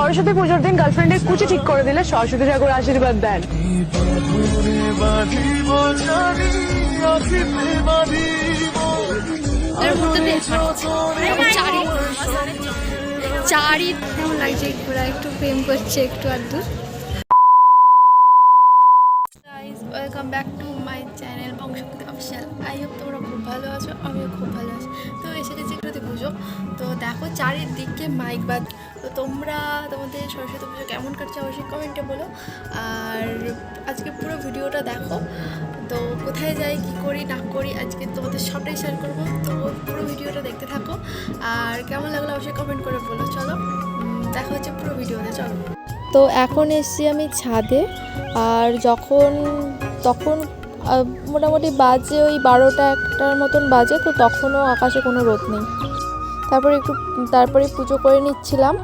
সরস্বতী পুজোর দিন গার্লফ্রেন্ডের কুচি ঠিক করে দিলে সরস্বতী ঠাকুর আশীর্বাদ দেন। লাগছে একটু প্রেম করছে একটু ব্যাক টু চ্যানেল আই তোমরা খুব ভালো আছো, আমিও খুব ভালো আছি। তো এসে গেছি একটুতে পুজো। তো দেখো চারিদিকে মাইক বাদ তো তোমরা তোমাদের সরস্বতী পুজো কেমন কাটছে অবশ্যই কমেন্টে বলো। আর আজকে পুরো ভিডিওটা দেখো। তো কোথায় যাই, কি করি, না করি, আজকে তোমাদের সবটাই শেয়ার করব। তো পুরো ভিডিওটা দেখতে থাকো। আর কেমন লাগল অবশ্যই কমেন্ট করে বলো। চলো দেখা হচ্ছে পুরো ভিডিওতে, চলো। তো এখন এসছি আমি ছাদে। আর যখন, তখন মোটামুটি বাজে ওই বারোটা একটার মতন বাজে, তো তখনও আকাশে কোনো রোদ নেই। তারপরে একটু তারপরে পুজো করে নিচ্ছিলাম।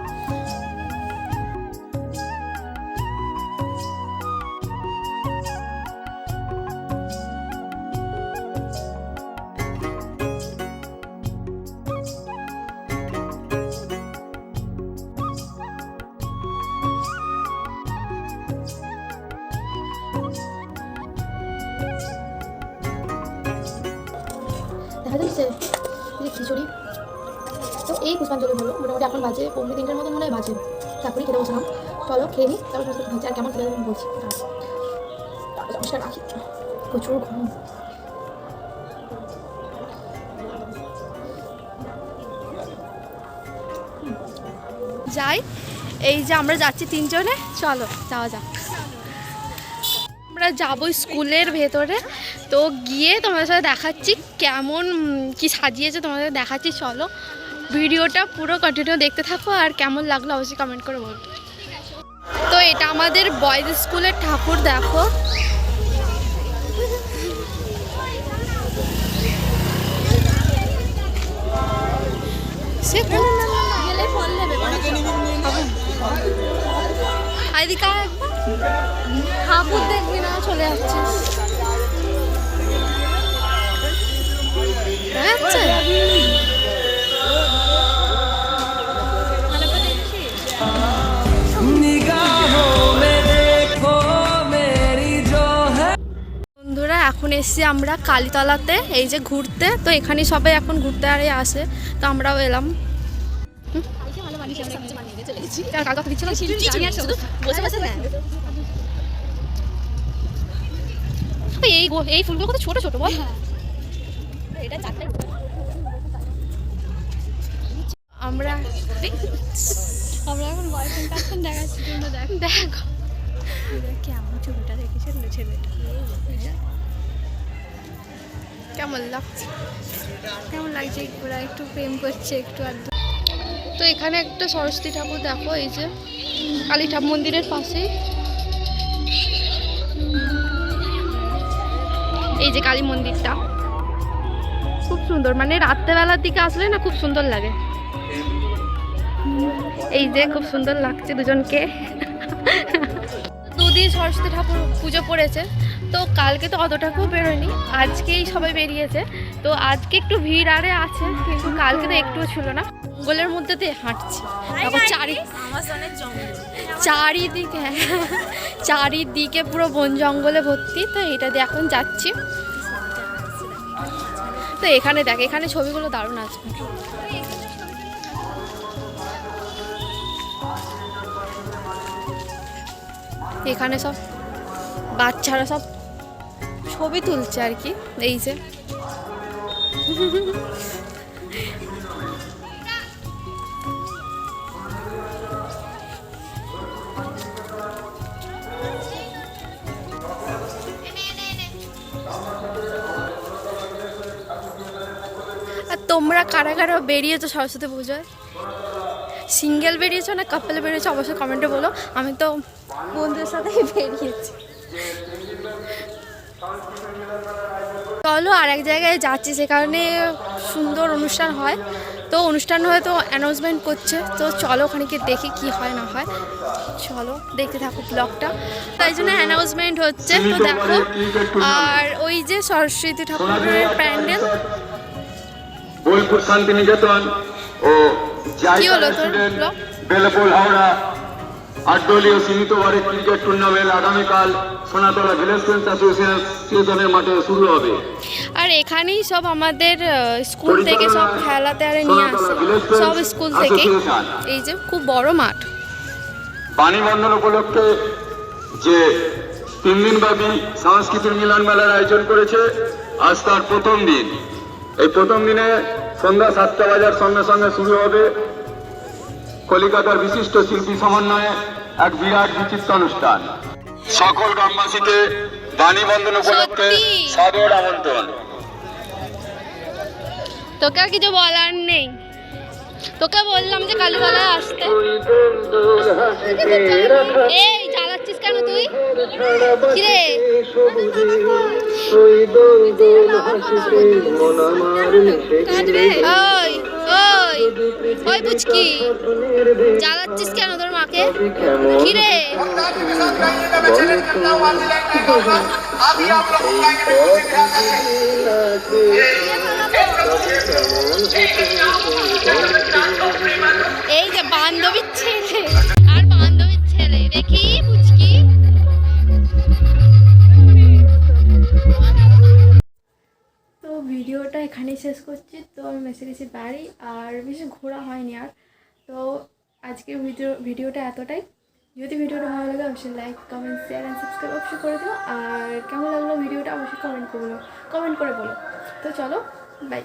খিচুড়ি। এই পুষ্পাঞ্জলি হলো মোটামুটি এখন বাজে পৌনে তিনটার মতন মনে হয় বাজে। তারপরে খেতে বসলাম। চলো, খেয়ে নিই তারপর খাচ্ছি। আর কেমন আমি বলছি। রাখি। প্রচুর ঘুম। যাই, এই যে আমরা যাচ্ছি তিনজনে, চলো, যাওয়া যাক। আমরা যাব স্কুলের ভেতরে। তো গিয়ে তোমাদের সাথে দেখাচ্ছি কেমন কি সাজিয়েছে তোমাদের দেখাচ্ছি, চলো। ভিডিওটা পুরো কন্টিনিউ দেখতে থাকো আর কেমন লাগল অবশ্যই কমেন্ট করে বলব তো এটা আমাদের বয়েজ স্কুলের ঠাকুর, দেখো। সে দেখবি না চলে যাচ্ছিস এখন এসছি আমরা কালীতলাতে এই যে ঘুরতে। তো এখানে সবাই এখন ঘুরতে আরে আসে। তো আমরাও এলাম। এই এই ফুলগুলো কত ছোট ছোট বল। আমরা আমরা এখন বয়ফ্রেন্ড দেখাচ্ছি দেখো। কেমন ছবিটা দেখেছে ছেলেটা কেমন লাগছে? কেমন লাগছে ওরা একটু প্রেম করছে, একটু আর তো এখানে একটা সরস্বতী ঠাকুর দেখো, এই যে কালী ঠাকুর মন্দিরের পাশেই। এই যে কালী মন্দিরটা। খুব সুন্দর মানে রাত্রেবেলার দিকে আসলে না খুব সুন্দর লাগে। এই যে খুব সুন্দর লাগছে দুজনকে। দুদিন সরস্বতী ঠাকুর পুজো পড়েছে তো কালকে তো অতটা খুব বেরোয়নি আজকেই সবাই বেরিয়েছে তো আজকে একটু ভিড় আরে আছে কিন্তু কালকে তো একটুও ছিল না। জঙ্গলের মধ্যে দিয়ে হাঁটছি চারি চারিদিকে চারিদিকে পুরো বন জঙ্গলে ভর্তি তো এটা দিয়ে এখন যাচ্ছি। তো এখানে দেখ এখানে ছবিগুলো দারুণ আছে। এখানে সব বাচ্চারা সব ছবি তুলছে আর কি, এই যে। তোমরা কারা কারা বেরিয়েছো সরস্বতী পুজোয়? সিঙ্গেল বেরিয়েছো না কাপেল বেরিয়েছো? অবশ্যই কমেন্টে বলো। আমি তো বন্ধুদের সাথেই বেরিয়েছি। চলো আর এক জায়গায় যাচ্ছি সেখানে সুন্দর অনুষ্ঠান হয়। তো অনুষ্ঠান হয়তো অ্যানাউন্সমেন্ট করছে। তো চলো ওখানে গিয়ে দেখি কি হয় না হয়। চলো দেখতে থাকো ব্লগটা তাই জন্য অ্যানাউন্সমেন্ট হচ্ছে তো দেখো। আর ওই যে সরস্বতী ঠাকুরের প্যান্ডেল। বোলপুর শান্তিনিকেতন ও কি হলো তোর? বেলপুর হাওড়া আট দলীয় সীমিত ওভারের ক্রিকেট টুর্নামেন্ট আগামীকাল সোনাতলা ভিলেজ ফ্রেন্ডস অ্যাসোসিয়েশনের মাঠে শুরু হবে। আর এখানেই সব আমাদের স্কুল থেকে সব খেলাতে আরে নিয়ে আসে সব স্কুল থেকে। এই যে খুব বড় মাঠ। বাণী বন্ধন উপলক্ষে যে তিন দিন ব্যাপী সাংস্কৃতিক মিলন মেলার আয়োজন করেছে আজ তার প্রথম দিন। এই প্রথম দিনে সন্ধ্যা সাতটা বাজার সঙ্গে সঙ্গে শুরু হবে। কলিকাতার বিশিষ্ট শিল্পী সমন্বয়ে এক বিরাট বিচিত্র অনুষ্ঠান। সকল গ্রামবাসীকে বাণী বন্ধন উপলক্ষে সাদর আমন্ত্রণ। তোকে আর কিছু বলার নেই। তোকে বললাম যে কালীতলায় আসতে। এই কিরে? ওই ওই ওই বুঝকি জ্বালাচ্ছিস কেন তোর মাকে? কিরে? এই যে বান্ধবীর ছেলে। এখানেই শেষ করছি। তো আমি মেসে গেছি বাড়ি আর বেশি ঘোরা হয়নি আর। তো আজকের ভিডিও, ভিডিওটা এতটাই। যদি ভিডিওটা ভালো লাগে অবশ্যই like comment share and subscribe অবশ্যই করে দিও। আর কেমন লাগল ভিডিওটা অবশ্যই কমেন্ট করে বলো। কমেন্ট করে বলো। তো চলো বাই